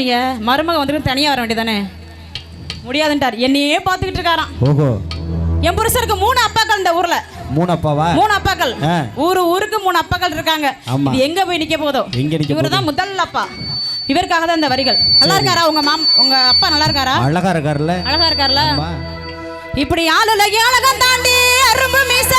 சொன்னீங்க. மருமக வந்துட்டு தனியா வர வேண்டியதானே முடியாதுன்ட்டார். என்னையே பார்த்துக்கிட்டு இருக்காராம். ஓஹோ. என் புருஷருக்கு மூணு அப்பாக்கள் இந்த ஊர்ல. மூணு அப்பாவா? மூணு அப்பாக்கள். ஊரு ஊருக்கு மூணு அப்பாக்கள் இருக்காங்க. இது எங்க போய் நிக்க போதோ? இவர் தான் முதல் அப்பா. இவருக்காக தான் இந்த வரிகள். நல்லா இருக்காரா உங்க மாம் உங்க அப்பா நல்லா இருக்காரா? அழகா இருக்காருல்ல? அழகா இருக்கார்ல? ஆமா. இப்படி ஆளுல அழகம் தாண்டி அரும்பு மீச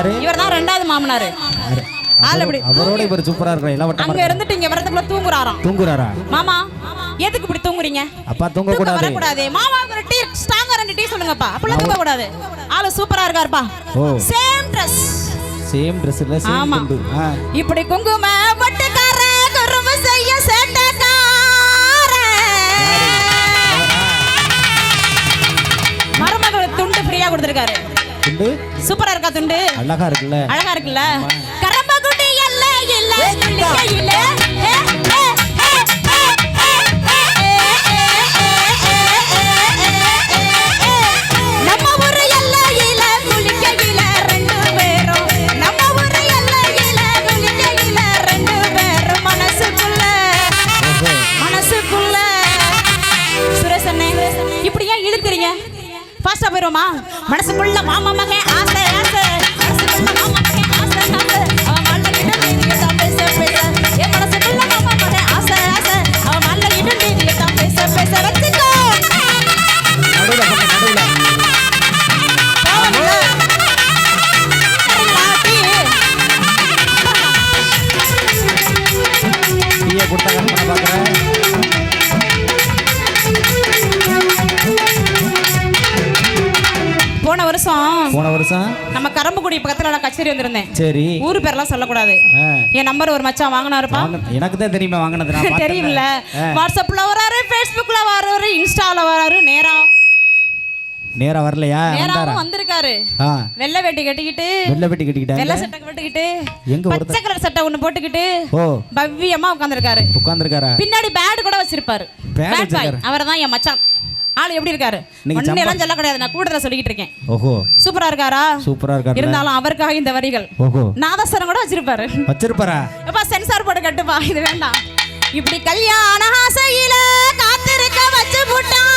யாரு இவர் தான் ரெண்டாவது மாமனாரு? ஆள் அவரோட இவர் சூப்பரா இருக்கிற இளவட்டம் அங்க இருந்துட்டு இங்க வரதுக்குள்ள தூங்குறாராம். தூங்குறாரா? மாமா எதுக்கு இப்படி தூங்குறீங்க? அப்பா தூங்க கூடாது வரக்கூடாது. மாமா ஒரு டீ ஸ்ட்ராங்கா ரெண்டு டீ சொல்லுங்கப்பா. அப்பலாம் தூங்க கூடாது ஆளு சூப்பரா இருக்காருப்பா. சேம் ட்ரெஸ் சேம் ட்ரெஸ் இல்ல சேம் ஆமா. இப்படி குங்கும பட்டுக்கார குறும்பு செய்ய சேட்டக்கார. மருமகள் துண்டு ஃப்ரீயா கொடுத்துருக்காரு. துண்டு. சூப்பரா இருக்கா துண்டு? அழகா இருக்குல்ல. அழகா இருக்குல்ல? கரம்ப குட்டி இல்ல இல்ல போன வருஷம்? நம்ம கரம்புக்குடி பக்கத்துல நான் கச்சேரி வந்திருந்தேன். சரி. ஊரு பேர்லாம் சொல்லக்கூடாது. என் நம்பர் ஒரு மச்சான் வாங்கினாருப்பா. வாங்க- எனக்கு தான் தெரியுமா வாங்கினது? ஆ. வாட்ஸ்அப்ல வராரு ஃபேஸ்புக்ல வராரு இன்ஸ்டால வராரு நேரா. நேரா வரலையா? நேராவும் வந்திருக்காரு. வெள்ளை வெட்டி கட்டிக்கிட்டு வெள்ளை பெட்டி கட்டிக்கிட்டாங்க வெள்ளை சட்டை போட்டுக்கிட்டு எங்க பச்சை கலர் சட்டை ஒண்ணு போட்டுக்கிட்டு ஓ. பவ்யமா உட்கார்ந்திருக்காரு. உட்காந்துருக்காரா பின்னாடி பேட் கூட வச்சிருப்பாரு. Pad வச்சிருக்காரு. அவர் தான் என் மச்சான். ஆள் எப்படி இருக்காரு? எல்லாம் சொல்ல கிடையாது நான் கூடுதல சொல்லிக்கிட்டு இருக்கேன். ஓஹோ. சூப்பரா இருக்காரா? சூப்பரா இருக்காரு இருந்தாலும் அவருக்காக இந்த வரிகள். ஓஹோ. நாதஸ்வரம் கூட வச்சிருப்பாரு. வச்சிருப்பாரா? எப்பா சென்சார் போட்டு கட்டுப்பா. இது வேண்டாம். இப்படி கல்யாண ஆசையில காத்திருக்க வச்சு போட்டான்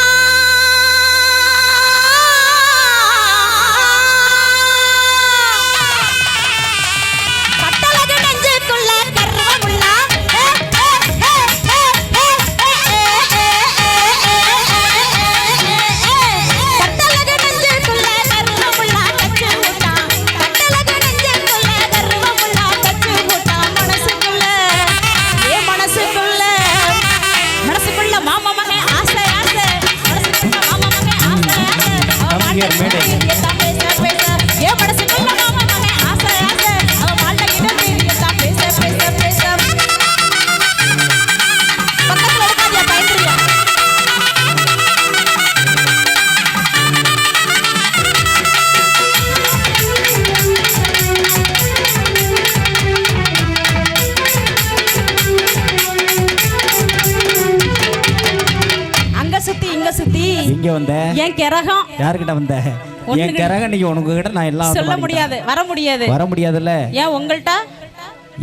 எங்க வந்த? என் கிரகம். யாருக்கிட்ட வந்த? என் ஒண்ணுக்கு- கிரக நீங்க உனக்கு கிட்ட நான் எல்லாம் சொல்ல. முடியாது வர முடியாது. வர முடியாதுல்ல? ஏன் உங்கள்கிட்ட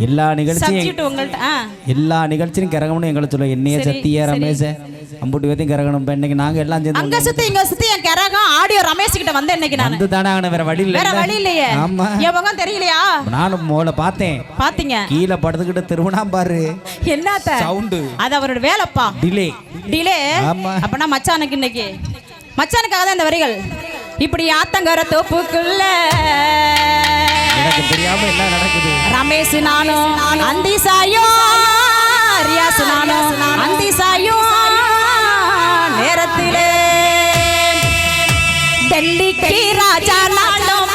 எல்லா நிகழ்ச்சியும் எல்லா நிகழ்ச்சியும் கிறங்கணும்னு எங்களை சொல்ல என்னைய சத்திய. ரமேஷ அம்புட்டு பேத்தையும் கிறங்கணும் இப்போ இன்னைக்கு நாங்கள் எல்லாம் சேர்ந்து அங்க சுத்தி இங்க சுத்தி என் கரகம் ஆடியோ ரமேஷ் கிட்ட வந்தேன் இன்னைக்கு நான். வந்து தானே ஆகணும் வேற வழி வேற இல்லை வழி இல்லையே. ஆமா. என் முகம் தெரியலையா? நானும் மோளை பார்த்தேன். பாத்தீங்க கீழே படுத்துக்கிட்டு திருவண்ணா பாரு. என்னத்த? சவுண்டு அது அவரோட வேலைப்பா. டிலே டிலே ஆமா. அப்பனா மச்சானுக்கு இன்னைக்கு. மச்சானுக்காக தான் இந்த வரிகள். இப்படி ஆத்தங்கர தோப்புக்குள்ள எனக்கு தெரியாம எல்லாம் நடக்குது? ரமேஷ் நானும் அந்தி சாயும் ரியாஸ் நானும் அந்தி சாயும் நேரத்திலே. டெல்லிக்கு ராஜா நானும்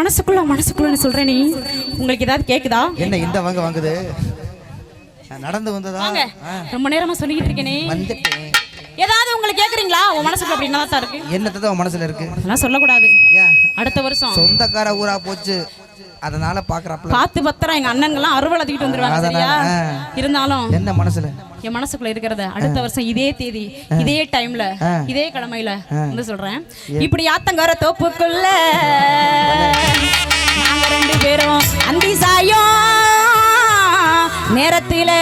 மனசுக்குள்ள மனசுக்குள்ளன்னு சொல்றேன் நீ. உங்களுக்கு ஏதாவது கேக்குதா? என்ன இந்த வாங்க வாங்குது? நடந்து வந்ததா? ரொம்ப நேரமா சொல்லிக்கிட்டு இருக்கேனே வந்துட்டேன். ஏதாவது உங்களுக்கு கேக்குறீங்களா? உன் மனசுக்குள்ள அப்படி என்னதான் தான் இருக்கு? என்னத்தை தான் உன் மனசுல இருக்கு? அதெல்லாம் சொல்லக்கூடாது. அடுத்த வருஷம். சொந்தக்கார ஊரா போச்சு. அதனால பாக்குறாப்ல பார்த்து பத்திரம் எங்க அண்ணன்கள்லாம் அறுவலை தூக்கிட்டு வந்துருவாங்க சரியா? இருந்தாலும் என்ன மனசுல? என் மனசுக்குள்ள இருக்கிறத அடுத்த வருஷம் இதே தேதி இதே டைம்ல இதே கடமையில வந்து சொல்றேன். இப்படி ஆத்தங்கார தோப்புக்குள்ள நாங்க ரெண்டு பேரும் அந்தி சாயம் நேரத்திலே